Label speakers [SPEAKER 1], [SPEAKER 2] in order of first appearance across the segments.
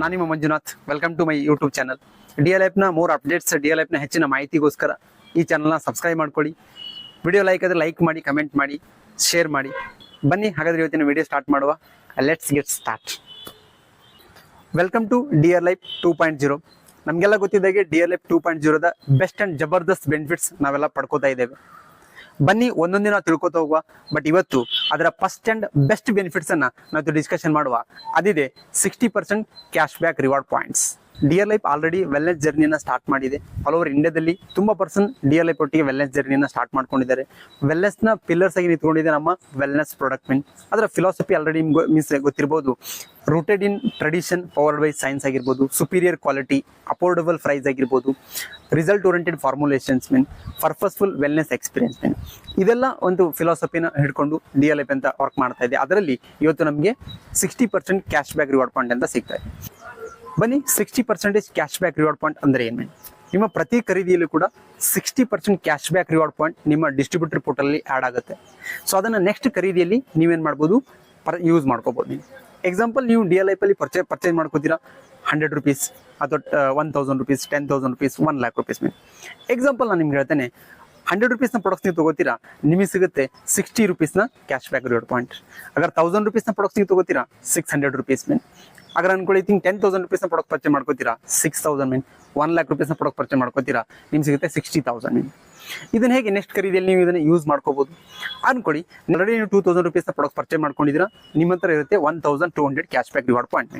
[SPEAKER 1] ನಾನು ನಿಮ್ಮ Manjunath. Welcome to my YouTube channel D L ಎಫ್ನ more updates D L ಎಫ್ನ ಹೆಚ್ಚಿನ ಮಾಹಿತಿಗೋಸ್ಕರ ಈ ಚಾನಲ್ನ ಸಬ್ಸ್ಕ್ರೈಬ್ ಮಾಡ್ಕೊಳ್ಳಿ. ವಿಡಿಯೋ ಲೈಕ್ ಆದರೆ ಲೈಕ್ ಮಾಡಿ ಕಮೆಂಟ್ ಮಾಡಿ ಶೇರ್ ಮಾಡಿ. ಬನ್ನಿ, ಹಾಗಾದ್ರೆ ಇವತ್ತಿನ ವಿಡಿಯೋ ಸ್ಟಾರ್ಟ್ ಮಾಡುವ. Let's get start welcome to D L life two point zero ನಮಗೆಲ್ಲ ಗೊತ್ತಿದ್ದಾಗೆ D L F two point ಜೀರೋದ best and ಜಬರ್ದಸ್ತ್ ಬೆನಿಫಿಟ್ಸ್ ನಾವೆಲ್ಲ ಪಡ್ಕೋತಾ ಇದ್ದೇವೆ. ಬನ್ನಿ ಒಂದೊಂದಿನ ತಿಳ್ಕೊತ ಹೋಗುವ. ಬಟ್ ಇವತ್ತು ಅದರ ಫಸ್ಟ್ ಅಂಡ್ ಬೆಸ್ಟ್ ಬೆನಿಫಿಟ್ಸ್ ಅನ್ನ ನಾವು ಡಿಸ್ಕಷನ್ ಮಾಡುವ. ಅದಿದೆ sixty percent cash back reward points dear life already wellness ಜರ್ನಿನ start ಮಾಡಿದೆ. ಆಲ್ ಓವರ್ ಇಂಡಿಯಾದಲ್ಲಿ ತುಂಬಾ ಪರ್ಸನ್ ಡಿಯರ್ ಲೈಫ್ ಒಟ್ಟಿಗೆ ವೆಲ್ನೆಸ್ ಜರ್ನಿನ ಸ್ಟಾರ್ಟ್ ಮಾಡ್ಕೊಂಡಿದ್ದಾರೆ. ವೆಲ್ನೆಸ್ನ ಪಿಲ್ಲರ್ಸ್ ಆಗಿ ನಿಂತ್ಕೊಂಡಿದೆ ನಮ್ಮ ವೆಲ್ನೆಸ್ ಪ್ರಾಡಕ್ಟ್ ಮೀನ್ ಅದರ ಫಿಲಾಸಫಿ ಆಲ್ರೆಡಿ ನಿಮ್ಗೆ means ಗೊತ್ತಿರಬಹುದು rooted in tradition powered by science ಆಗಿರ್ಬೋದು. ಸುಪೀರಿಯರ್ ಕ್ವಾಲಿಟಿ ಅಫೋರ್ಡಬಲ್ ಪ್ರೈಸ್ ಆಗಿರ್ಬೋದು. Result oriented formulations mean purposeful wellness experience mean ಇದೆಲ್ಲ ಒಂದು ಫಿಲಾಸಫಿನ ಹಿಡ್ಕೊಂಡು ಡಿ ಎಲ್ ಅಂತ ವರ್ಕ್ ಮಾಡ್ತಾ ಇದೆ. ಅದರಲ್ಲಿ ಇವತ್ತು ನಮಗೆ sixty percent cash back reward point ಅಂತ ಸಿಗ್ತಾ ಇದೆ. ಬನ್ನಿ sixty percentage cash back reward point ಅಂದ್ರೆ ಏನು ನಿಮ್ಮ ಪ್ರತಿ ಖರೀದಿಯಲ್ಲೂ ಕೂಡ sixty percent cash back reward point ನಿಮ್ಮ ಡಿಸ್ಟ್ರಿಬ್ಯೂಟರ್ ಪೋರ್ಟಲ್ಲಿ ಆ್ಯಡ್ ಆಗುತ್ತೆ. ಸೊ ಅದನ್ನು ನೆಕ್ಸ್ಟ್ ಖರೀದಿಯಲ್ಲಿ ನೀವೇನು ಮಾಡ್ಬೋದು? ಪರ್ ಯೂಸ್ ಮಾಡ್ಕೋಬೋದು ನೀವು. ಎಕ್ಸಾಂಪಲ್ ನೀವು ಡಿ ಎಲ್ ಐಪಲ್ಲಿ ಪರ್ಚೇ ಪರ್ಚೇಸ್ ಮಾಡ್ಕೋತೀರಾ? ಹಂಡ್ರೆಡ್ ರುಪೀಸ್ ಅಥವಾ one thousand rupees ten thousand rupees one lakh rupees ಮೇಲೆ ಎಕ್ಸಾಂಪಲ್ ನಾನು ನಿಮ್ಗೆ ಹೇಳ್ತೇನೆ. ಹಂಡ್ರೆಡ್ ರುಪೀಸ್ನ ಪ್ರಾಡಕ್ಟ್ಸ್ ನೀವು ತಗೋತೀರಾ? ನಿಮಗೆ ಸಿಗುತ್ತೆ ಸಿಕ್ಸ್ಟಿ ರುಪೀಸ್ನ ಕ್ಯಾಶ್ ಬ್ಯಾಕ್ ರಿವಾರ್ಡ್ ಪಾಯಿಂಟ್ ಅಗರ್ ತೌಸಂಡ್ ರುಪೀಸ್ನ ಪ್ರಾಡಕ್ಟ್ಸ್ ನೀವು ತಗೋತೀರಾ? ಸಿಕ್ಸ್ ಹಂಡ್ರೆಡ್ ರುಪೀಸ್ ಮೇಲೆ ಅಗರ್ ಅನ್ಕೊಳ್ಳಿ ತಿಂಗ್ ಟೆನ್ ತೌಸಂಡ್ ರುಪೀಸ್ನ ಪ್ರಾಡಕ್ಟ್ ಪರ್ಚೇಸ್ ಮಾಡ್ಕೋತೀರಾ? ಸಿಕ್ಸ್ ತೌಸಂಡ್ ಮೀನ್ ಒನ್ ಲ್ಯಾಕ್ನ ಪ್ರಾಡಕ್ಟ್ ಪರ್ಚೇಸ್ ಮಾಡ್ಕೋತೀರಾ? ನಿಮ್ ಸಿಗುತ್ತೆ ಸಿಕ್ಸ್ಟಿ ತೌಸಂಡ್ ಮೀನ್ ಇದನ್ನ ಹೇಗೆ ನೆಕ್ಸ್ಟ್ ಖರೀದಿಯಲ್ಲಿ ನೀವು ಇದನ್ನ ಯೂಸ್ ಮಾಡ್ಕೋಬಹುದು ಅನ್ಕೊಳ್ಳಿ ಆಲ್ರೆಡಿ ನೀವು ಟೂ ತೌಸಂಡ್ನ ಪ್ರಾಡಕ್ಟ್ ಪರ್ಚೇಸ್ ಮಾಡ್ಕೊಂಡಿದ್ದೀರಾ, ನಿಮ್ಮ ಹತ್ರ ಇರುತ್ತೆ one thousand two hundred cash back reward point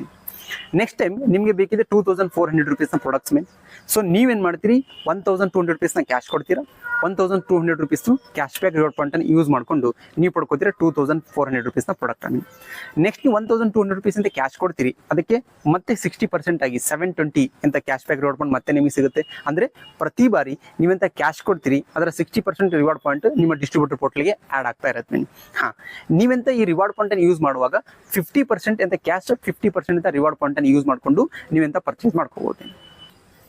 [SPEAKER 1] next time ನಿಮಗೆ ಬೇಕಿದೆ ಟೂ ತೌಸಂಡ್ ಫೋರ್ ಹಂಡ್ರೆಡ್ ರುಪೀಸ್ನ ಪ್ರಾಡಕ್ಟ್ಸ್ ಮೇಲೆ. ಸೊ ನೀವೇನು ಮಾಡ್ತೀರಿ? ಒನ್ ತೌಸಂಡ್ ಟೂ ಹಂಡ್ರೆಡ್ ರುಪೀಸ್ನ ಕ್ಯಾಶ್ ಕೊಡ್ತೀರಾ? One thousand two hundred rupees cash back reward ಪಾಯಿಂಟನ್ನು use ಮಾಡಿಕೊಂಡು ನೀವು ಪಡ್ಕೋತೀರಾ ಟೂ ತೌಸಂಡ್ ಫೋರ್ ಹಂಡ್ರೆಡ್ ರುಪೀಸ್ನ ಪ್ರಾಡಕ್ಟ್ ಅನ್ನು. ನೆಕ್ಸ್ಟ್ ನೀವು one thousand two hundred rupees ಅಂತ ಕ್ಯಾಶ್ ಕೊಡ್ತೀರಿ. ಅದಕ್ಕೆ ಮತ್ತೆ ಸಿಕ್ಸ್ಟಿ ಪರ್ಸೆಂಟ್ ಆಗಿ ಸೆವೆನ್ ಟ್ವೆಂಟಿ ಅಂತ ಕ್ಯಾಶ್ ಬ್ಯಾಕ್ ರಿವಾರ್ಡ್ ಪಾಯಿಂಟ್ ಮತ್ತೆ ನಿಮಗೆ ಸಿಗುತ್ತೆ. ಅಂದರೆ ಪ್ರತಿ ಬಾರಿ ನೀವೆಂತ ಕ್ಯಾಶ್ ಕೊಡ್ತೀರಿ, ಅದರ ಸಿಕ್ಸ್ಟಿ ಪರ್ಸೆಂಟ್ ರಿವಾರ್ಡ್ ಪಾಯಿಂಟ್ ನಿಮ್ಮ ಡಿಸ್ಟ್ರಿಬ್ಯೂಟರ್ ಪೋರ್ಟ್ಲಿಗೆ ಆ್ಯಡ್ ಆಗ್ತಾ ಇರುತ್ತೆ ಮೀನ್ ಹಾಂ, ನೀವೆಂತ ಈ ರಿವಾರ್ಡ್ ಪಾಯಿಂಟನ್ನು ಯೂಸ್ ಮಾಡುವಾಗ ಫಿಫ್ಟಿ ಪರ್ಸೆಂಟ್ ಅಂತ ಕ್ಯಾಶ್ ಫಿಫ್ಟಿ ಪರ್ಸೆಂಟ್ ಅಂತ ರಿವಾರ್ಡ್ ಪಾಯಿಂಟನ್ನು ಯೂಸ್ ಮಾಡಿಕೊಂಡು ನೀವೆಂತ ಪರ್ಚೇಸ್ ಮಾಡ್ಕೋಬೋದು.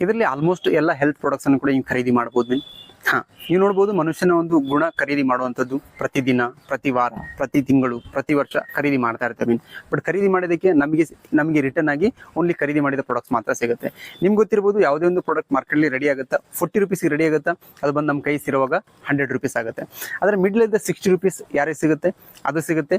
[SPEAKER 1] ಇದರಲ್ಲಿ ಆಲ್ಮೋಸ್ಟ್ ಎಲ್ಲ ಹೆಲ್ತ್ ಪ್ರಾಡಕ್ಟ್ಸ್ ಅನ್ನು ಕೂಡ ನೀವು ಖರೀದಿ ಮಾಡ್ಬೋದು. ಹಾ, ನೀವು ನೋಡ್ಬೋದು ಮನುಷ್ಯನ ಒಂದು ಗುಣ ಖರೀದಿ ಮಾಡುವಂಥದ್ದು ಪ್ರತಿದಿನ, ಪ್ರತಿ ವಾರ, ಪ್ರತಿ ತಿಂಗಳು, ಪ್ರತಿ ವರ್ಷ ಖರೀದಿ ಮಾಡ್ತಾ ಇರ್ತೇವೆ ಬಟ್ ಖರೀದಿ ಮಾಡೋದಕ್ಕೆ ನಮಗೆ ನಮಗೆ ರಿಟರ್ನ್ ಆಗಿ ಓನ್ಲಿ ಖರೀದಿ ಮಾಡಿದ ಪ್ರಾಡಕ್ಟ್ಸ್ ಮಾತ್ರ ಸಿಗುತ್ತೆ. ನಿಮ್ಗೆ ಗೊತ್ತಿರ್ಬೋದು ಯಾವುದೇ ಒಂದು ಪ್ರಾಡಕ್ಟ್ ಮಾರ್ಕೆಟ್ಲಿ ರೆಡಿ ಆಗುತ್ತಾ? ಫೋರ್ಟಿ ರುಪೀಸ್ಗೆ ರೆಡಿ ಆಗುತ್ತಾ? ಅದು ಬಂದು ನಮ್ಮ ಕೈ ಸಿರುವಾಗ ಹಂಡ್ರೆಡ್ ರುಪೀಸ್ ಆಗುತ್ತೆ ಅದರ ಮಿಡ್ಲ್ ಇದ್ದ ಸಿಕ್ಸ್ಟಿ ರುಪೀಸ್ ಯಾರಿಗೆ ಸಿಗುತ್ತೆ? ಅದು ಸಿಗುತ್ತೆ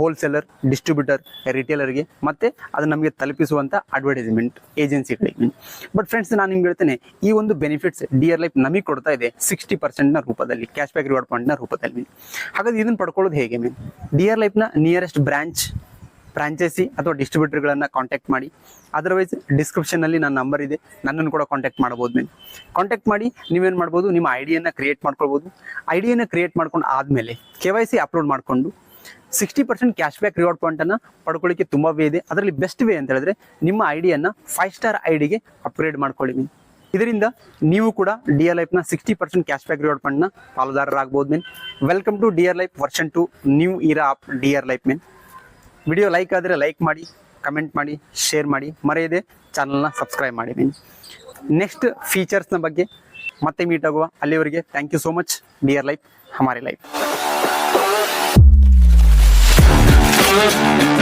[SPEAKER 1] ಹೋಲ್ಸೇಲರ್ ಡಿಸ್ಟ್ರಿಬ್ಯೂಟರ್ ರಿಟೇಲರ್ಗೆ ಮತ್ತೆ ಅದು ನಮಗೆ ತಲುಪಿಸುವಂಥ ಅಡ್ವರ್ಟೈಸ್ಮೆಂಟ್ ಏಜೆನ್ಸಿಗಳಿಗೆ ಬಟ್ ಫ್ರೆಂಡ್ಸ್ ನಾನು ನಿಮ್ಗೆ ಹೇಳ್ತೇನೆ, ಈ ಒಂದು ಬೆನಿಫಿಟ್ಸ್ ಡಿಯರ್ ಲೈಫ್ ನಮಗೆ ಕೊಡ್ತಾ ಇದೆ ಸಿಕ್ಸ್ಟಿ ಪರ್ಸೆಂಟ್ನ ರೂಪದಲ್ಲಿ ಕ್ಯಾಶ್ ಬ್ಯಾಕ್ ರಿವಾರ್ಡ್ ಪಾಯಿಂಟ್ನ ರೂಪದಲ್ಲಿ. ಹಾಗಾದ್ರೆ ಇದನ್ನು ಪಡ್ಕೊಳ್ಳೋದು ಹೇಗೆ ಮೀನ್ ಡಿಯರ್ ಲೈಫ್ನ ನಿಯರೆಸ್ಟ್ ಬ್ರಾಂಚ್ ಫ್ರಾಂಚೈಸಿ ಅಥವಾ ಡಿಸ್ಟ್ರಿಬ್ಯೂಟರ್ಗಳನ್ನು ಕಾಂಟ್ಯಾಕ್ಟ್ ಮಾಡಿ. ಅದರ್ವೈಸ್ ಡಿಸ್ಕ್ರಿಪ್ಷನಲ್ಲಿ ನನ್ನ ನಂಬರ್ ಇದೆ, ನನ್ನನ್ನು ಕೂಡ ಕಾಂಟ್ಯಾಕ್ಟ್ ಮಾಡ್ಬೋದು ಮೇನ್ ಕಾಂಟ್ಯಾಕ್ಟ್ ಮಾಡಿ, ನೀವೇನು ಮಾಡ್ಬೋದು, ನಿಮ್ಮ ಐ ಡಿಯನ್ನು ಕ್ರಿಯೇಟ್ ಮಾಡ್ಕೊಳ್ಬೋದು. ಐ ಡಿಯನ್ನು ಕ್ರಿಯೇಟ್ ಮಾಡ್ಕೊಂಡು ಆದಮೇಲೆ ಕೆ ವೈ ಸಿ ಅಪ್ಲೋಡ್ ಮಾಡಿಕೊಂಡು sixty percent cash back reward ಪಾಯಿಂಟನ್ನು ಪಡ್ಕೊಳ್ಳಿಕ್ಕೆ ತುಂಬಾ ವೇ ಇದೆ. ಅದರಲ್ಲಿ ಬೆಸ್ಟ್ ವೇ ಅಂತ ಹೇಳಿದ್ರೆ ನಿಮ್ಮ ಐಡಿಯನ್ನ ಡಿಯನ್ನು ಫೈವ್ ಸ್ಟಾರ್ ಐಡಿಗೆ ಡಿಗೆ ಅಪ್ಗ್ರೇಡ್ ಮಾಡ್ಕೊಳ್ಳಿ ಇದರಿಂದ ನೀವು ಕೂಡ dear ಲೈಫ್ನ sixty percent cash back reward ಪಾಯಿಂಟ್ನ ಪಾಲುದಾರರಾಗ್ಬೋದು mean welcome to dear life version two new era of dear life mean video like ಆದರೆ ಲೈಕ್ ಮಾಡಿ ಕಮೆಂಟ್ ಮಾಡಿ ಶೇರ್ ಮಾಡಿ. ಮರೆಯದೆ ಚಾನಲ್ನ ಸಬ್ಸ್ಕ್ರೈಬ್ ಮಾಡಿ ಮೀನ್ ನೆಕ್ಸ್ಟ್ ಫೀಚರ್ಸ್ನ ಬಗ್ಗೆ ಮತ್ತೆ ಮೀಟ್ ಆಗುವ ಅಲ್ಲಿವರೆಗೆ thank you so much dear life Hamari life Thank you.